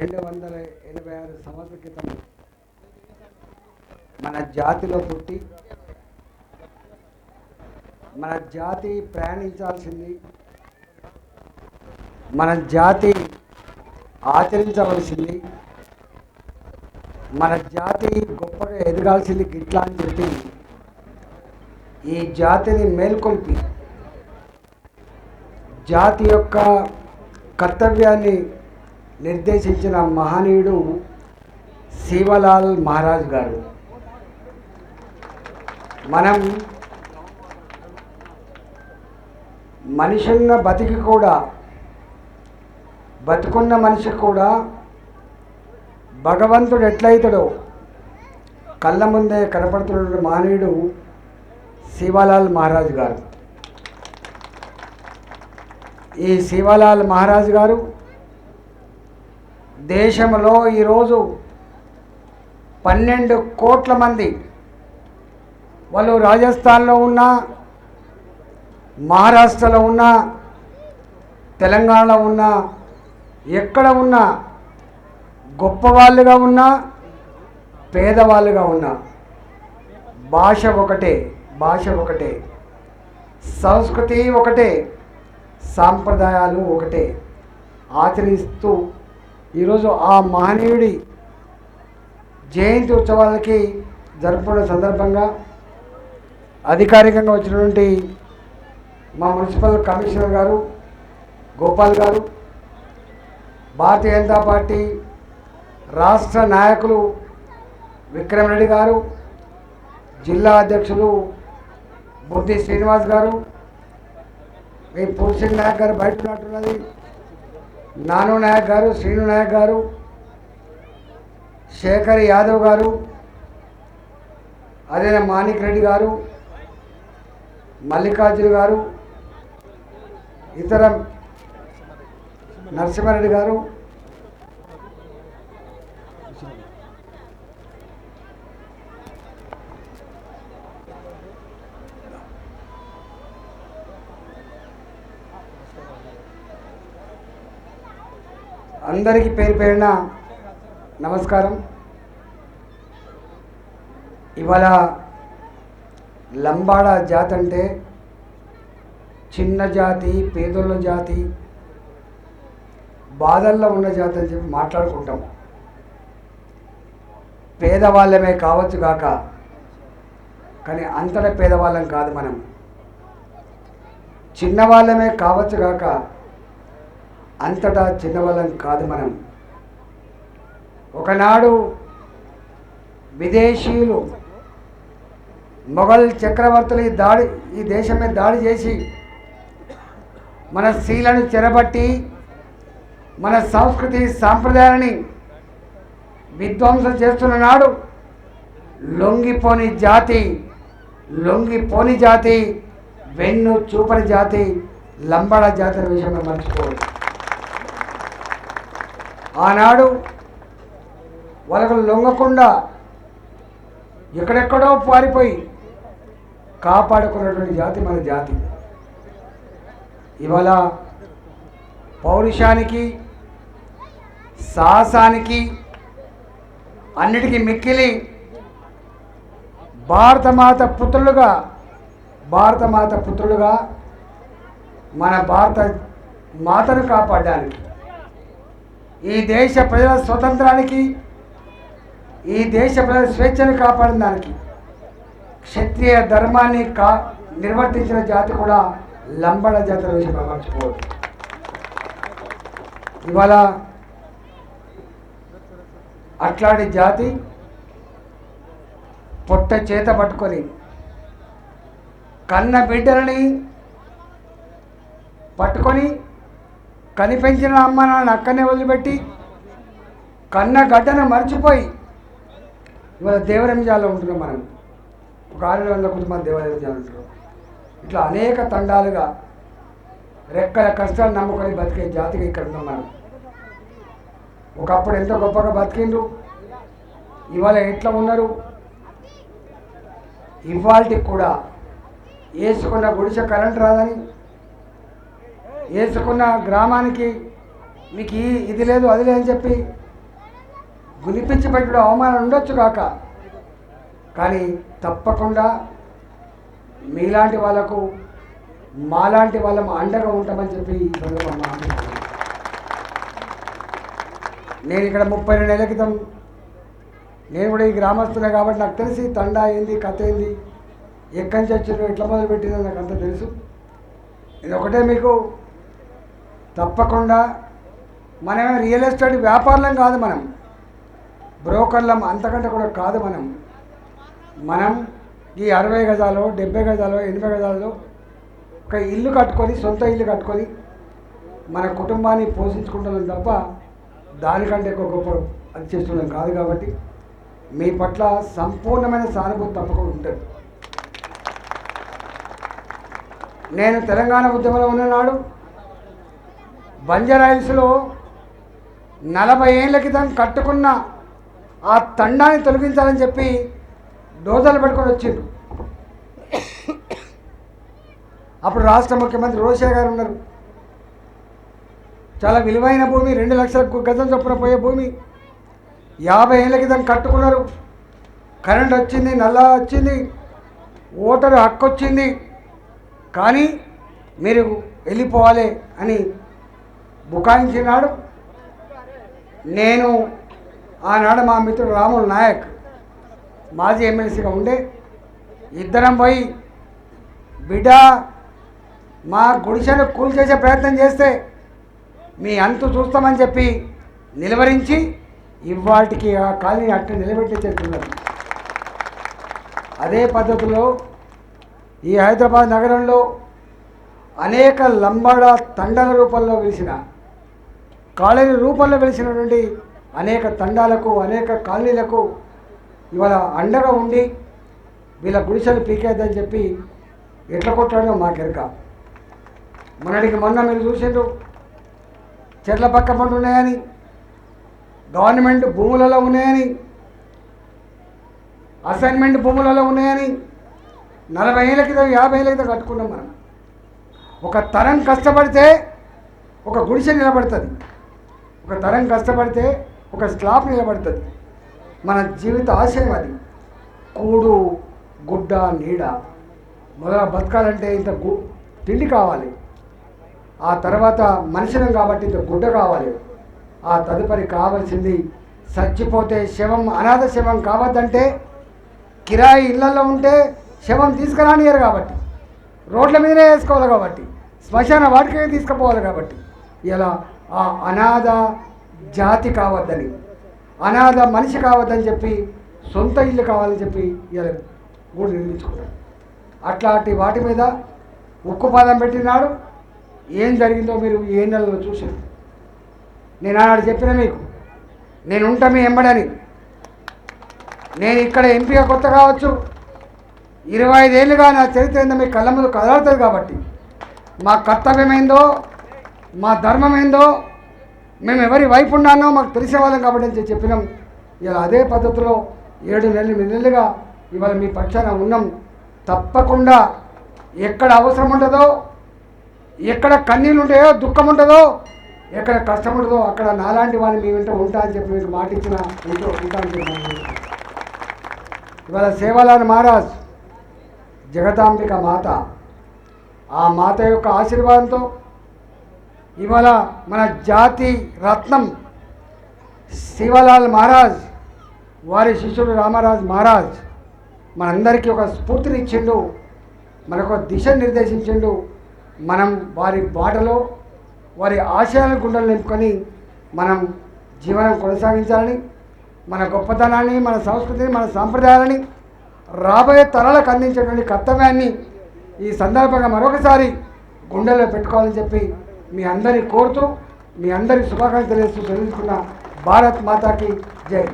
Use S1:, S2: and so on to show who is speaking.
S1: రెండు వందల ఎనభై ఆరు సంవత్సరాల క్రితం మన జాతిలో పుట్టి మన జాతి ప్రయాణించాల్సింది మన జాతి ఆచరించవలసింది మన జాతి గొప్పగా ఎదగాల్సింది గిట్లా అని చెప్పి ఈ జాతిని మేల్కొల్పి జాతి యొక్క కర్తవ్యాన్ని నిర్దేశించిన మహనీయుడు శివలాల్ మహారాజ్ గారు. మనం మనిషిన్న బతికి కూడా బతుకున్న మనిషి కూడా భగవంతుడు ఎట్లయితాడో కళ్ళ ముందే కనపడుతున్న మానవుడు శివలాల్ మహారాజ్ గారు. ఈ శివలాల్ మహారాజ్ గారు దేశంలో ఈరోజు పన్నెండు కోట్ల మంది వాళ్ళు రాజస్థాన్లో ఉన్న మహారాష్ట్రలో ఉన్న తెలంగాణలో ఉన్న ఎక్కడ ఉన్నా గొప్పవాళ్ళుగా ఉన్నా పేదవాళ్ళుగా ఉన్నా భాష ఒకటే భాష ఒకటే సంస్కృతి ఒకటే సాంప్రదాయాలు ఒకటే ఆచరిస్తూ ఈరోజు ఆ మహనీయుడి జయంతి ఉత్సవాలకి జరుపుకున్న సందర్భంగా అధికారికంగా వచ్చినటువంటి మా మున్సిపల్ కమిషనర్ గారు గోపాల్ గారు భారతీయ జనతా పార్టీ రాష్ట్ర నాయకులు విక్రమ్ రెడ్డి గారు జిల్లా అధ్యక్షులు బుద్ధి శ్రీనివాస్ గారు మీ పూర్సింగ్ నాయక్ గారు బయట ఉన్నట్టున్నది. నాను నాయక్ గారు శ్రీను నాయక్ గారు శేఖర్ యాదవ్ గారు అదే మాణిక్ రెడ్డి గారు మల్లికార్జున గారు ఇతర నరసింహారెడ్డి గారు అందరికీ పేరు పేరున నమస్కారం. ఇవాళ లంబాడ జాతి అంటే చిన్న జాతి పేదోళ్ళ జాతి బాధల్లో ఉన్న జాతి అని చెప్పి మాట్లాడుకుంటాం. పేదవాళ్ళమే కావచ్చు కాక కానీ అంతటా పేదవాళ్ళం కాదు మనం. చిన్నవాళ్ళమే కావచ్చు కాక అంతటా చిన్నవాళ్ళం కాదు మనం. ఒకనాడు విదేశీయులు మొఘల్ చక్రవర్తులు ఈ దాడి ఈ దేశం మీద దాడి చేసి మన శీలను చెరబట్టి మన సంస్కృతి సాంప్రదాయాలని విధ్వంసం చేస్తున్న నాడు లొంగిపోని జాతి లొంగిపోని జాతి వెన్ను చూపని జాతి లంబడ జాతి విషయంలో మర్చిపోవద్దు. ఆనాడు వాళ్ళకు లొంగకుండా ఎక్కడెక్కడో పారిపోయి కాపాడుకున్నటువంటి జాతి మన జాతి. ఇవాళ పౌరుషానికి సాహసానికి అన్నిటికీ మిక్కిలి భారతమాత పుత్రులుగా భారతమాత పుత్రులుగా మన భారత మాతను కాపాడడానికి ఈ దేశ ప్రజల స్వతంత్రానికి ఈ దేశ ప్రజల స్వేచ్ఛను కాపాడిన దానికి క్షత్రియ ధర్మాన్ని కా నిర్వర్తించిన జాతి కూడా లంబడ జాతి విషయం మర్చిపోవద్దు ఇవాళ అట్లాంటి జాతి పొట్ట చేత పట్టుకొని కన్న బిడ్డలని పట్టుకొని కనిపెంచిన అమ్మ నాన్న అక్కనే వదిలిపెట్టి కన్న గడ్డను మర్చిపోయి ఇవాళ దేవరంజాల్లో ఉంటున్నాం మనం. ఒక ఆరు వందల కుటుంబాలు దేవరంజాలు ఉంటున్నాం. ఇట్లా అనేక తండాలుగా రెక్కల కష్టాలు నమ్ముకొని బతికే జాతిగా ఇక్కడ ఉన్నాం మనం ఒకప్పుడు ఎంతో గొప్పగా బతికిండ్రు? ఇవాళ ఎట్లా ఉన్నారు? ఇవాళకి కూడా వేసుకున్న గుడిసె కరెంట్ రాదని వేసుకున్న గ్రామానికి మీకు ఈ ఇది లేదు అది లేదని చెప్పి గునిపించి పెట్టడం అవమానం ఉండొచ్చు కాక. కానీ తప్పకుండా మీలాంటి వాళ్ళకు మాలాంటి వాళ్ళం అండగా ఉంటామని చెప్పి ఈ సందర్భంగా నేను ఇక్కడ ముప్పై రెండు నెలల క్రితం నేను కూడా ఈ గ్రామస్తులే కాబట్టి నాకు తెలిసి తండా ఏంది కథ ఏంది ఎక్కడి నుంచి వచ్చారు ఎట్లా మొదలు పెట్టిందో నాకు అంత తెలుసు. ఇది ఒకటే మీకు తప్పకుండా మనమే రియల్ ఎస్టేట్ వ్యాపారులం కాదు మనం. బ్రోకర్లం అంతకంటే కూడా కాదు మనం. మనం ఈ అరవై గజాలు డెబ్బై గజాలు ఎనభై గజాలలో ఒక ఇల్లు కట్టుకొని సొంత ఇల్లు కట్టుకొని మన కుటుంబాన్ని పోషించుకుంటున్నాం తప్ప దానికంటే ఎక్కువ గొప్ప అది చేస్తున్నాం కాదు కాబట్టి మీ పట్ల సంపూర్ణమైన సానుభూతి తప్పకుండా ఉంటుంది. నేను తెలంగాణ ఉద్యమంలో ఉన్ననాడు బంజారాయిల్స్లో నలభై ఏళ్ళ క్రితం కట్టుకున్న ఆ తండాన్ని తొలగించాలని చెప్పి డోజర్లు పెట్టుకొని వచ్చిండ్రు. అప్పుడు రాష్ట్ర ముఖ్యమంత్రి రోషయ్య గారు ఉన్నారు. చాలా విలువైన భూమి రెండు లక్షల గజం చొప్పున పోయే భూమి. యాభై ఏళ్ళ క్రితం కట్టుకున్నారు. కరెంట్ వచ్చింది నల్లా వచ్చింది ఓటరు హక్కు వచ్చింది. కానీ మీరు వెళ్ళిపోవాలి అని బుకాయించినాడు నేను ఆనాడు మా మిత్రుడు రాములు నాయక్ మాజీ ఎమ్మెల్సీగా ఉండే. ఇద్దరం పోయి బిడ్డ మా గుడిసెను కూల్ చేసే ప్రయత్నం చేస్తే మీ అంతు చూస్తామని చెప్పి నిలవరించి ఇవాటికి ఆ కాలనీ అట్ట నిలబెట్టే చెప్తున్నారు అదే పద్ధతిలో ఈ హైదరాబాద్ నగరంలో అనేక లంబాడ తండల రూపంలో వెలిసిన కాలనీ రూపంలో వెలిసినటువంటి అనేక తండాలకు అనేక కాలనీలకు ఇవాళ అండగా ఉండి వీళ్ళ గుడిసెలు పీకేద్దని చెప్పి ఎట్లా కొట్టాడో మాకెరక మొన్నటికి మొన్న మీరు చూసిండ్రు. చెట్ల పక్క పంట ఉన్నాయని గవర్నమెంట్ భూములలో ఉన్నాయని అసైన్మెంట్ భూములలో ఉన్నాయని నలభై ఏళ్ళ క్రితం యాభై ఏళ్ళ క్రితం కట్టుకున్నాం మనం. ఒక తరం కష్టపడితే ఒక గుడిసె నిలబడుతుంది. ఒక తరం కష్టపడితే ఒక స్లాబ్ నిలబడుతుంది. మన జీవిత ఆశయం అది. కూడు గుడ్డ నీడ. మొదల బతకాలంటే ఇంత గు తిండి కావాలి. ఆ తర్వాత మనుషులం కాబట్టి ఇంత గుడ్డ కావాలి. ఆ తదుపరి కావాల్సింది చచ్చిపోతే శవం అనాథ శవం కావద్దంటే కిరాయి ఇళ్ళలో ఉంటే శవం తీసుకురానియరు కాబట్టి. రోడ్ల మీదనే వేసుకోవాలి కాబట్టి. శ్మశాన వాటికే తీసుకుపోవాలి కాబట్టి. ఇలా ఆ అనాథ జాతి కావద్దని అనాథ మనిషి కావద్దని చెప్పి సొంత ఇల్లు కావాలని చెప్పి ఇలా గూడు నిర్మించుకున్నాడు అట్లాంటి వాటి మీద ఉక్కు పదం పెట్టినాడు. ఏం జరిగిందో మీరు ఏ నెలలో చూసారు నేను ఆనాడు చెప్పిన మీకు నేను ఉంటా మీ ఎంబడని. నేను ఇక్కడ ఎంపీగా కొత్త కావచ్చు. ఇరవై ఐదేళ్ళుగా నా చరిత్ర ఏందో మీ కళ్ళ ముందు కదలుతుంది కాబట్టి మా కర్తవ్యం ఏందో మా ధర్మం ఏందో మేము ఎవరి వైపు ఉన్నానో మాకు తెలిసే వాళ్ళం కాబట్టి అని చెప్పినాం. ఇలా అదే పద్ధతిలో ఏడు నెలలు ఎనిమిది నెలలుగా ఇవాళ మీ పక్షాన ఉన్నాం. తప్పకుండా ఎక్కడ అవసరం ఉంటుందో ఎక్కడ కన్నీళ్ళు ఉంటాయో దుఃఖం ఉంటుందో ఎక్కడ కష్టం ఉంటుందో అక్కడ నాలాంటి వాడిని మీ వెంట ఉంటా అని చెప్పి మీకు మాట ఇచ్చిన ఉంటూ ఉంటా అని చెప్పి ఇవాళ సేవలాల్ మహారాజ్ జగదాంబిక మాత ఆ మాత యొక్క ఆశీర్వాదంతో ఇవాళ మన జాతి రత్నం శివలాల్ మహారాజ్ వారి శిష్యుడు రామరాజ్ మహారాజ్ మనందరికీ ఒక స్ఫూర్తిని ఇచ్చిండు మనకు ఒక దిశ నిర్దేశించిండు. మనం వారి బాటలో వారి ఆశయాల గుండెలు నింపుకొని మనం జీవనం కొనసాగించాలని మన గొప్పతనాన్ని మన సంస్కృతిని మన సాంప్రదాయాలని రాబోయే తరాలకు అందించేటువంటి కర్తవ్యాన్ని ఈ సందర్భంగా మరొకసారి గుండెల్లో పెట్టుకోవాలని చెప్పి మీ అందరిని కోరుతూ మీ అందరి శుభాకాంక్షలు తెలియజేస్తూ భారత్ మాతాకి జై.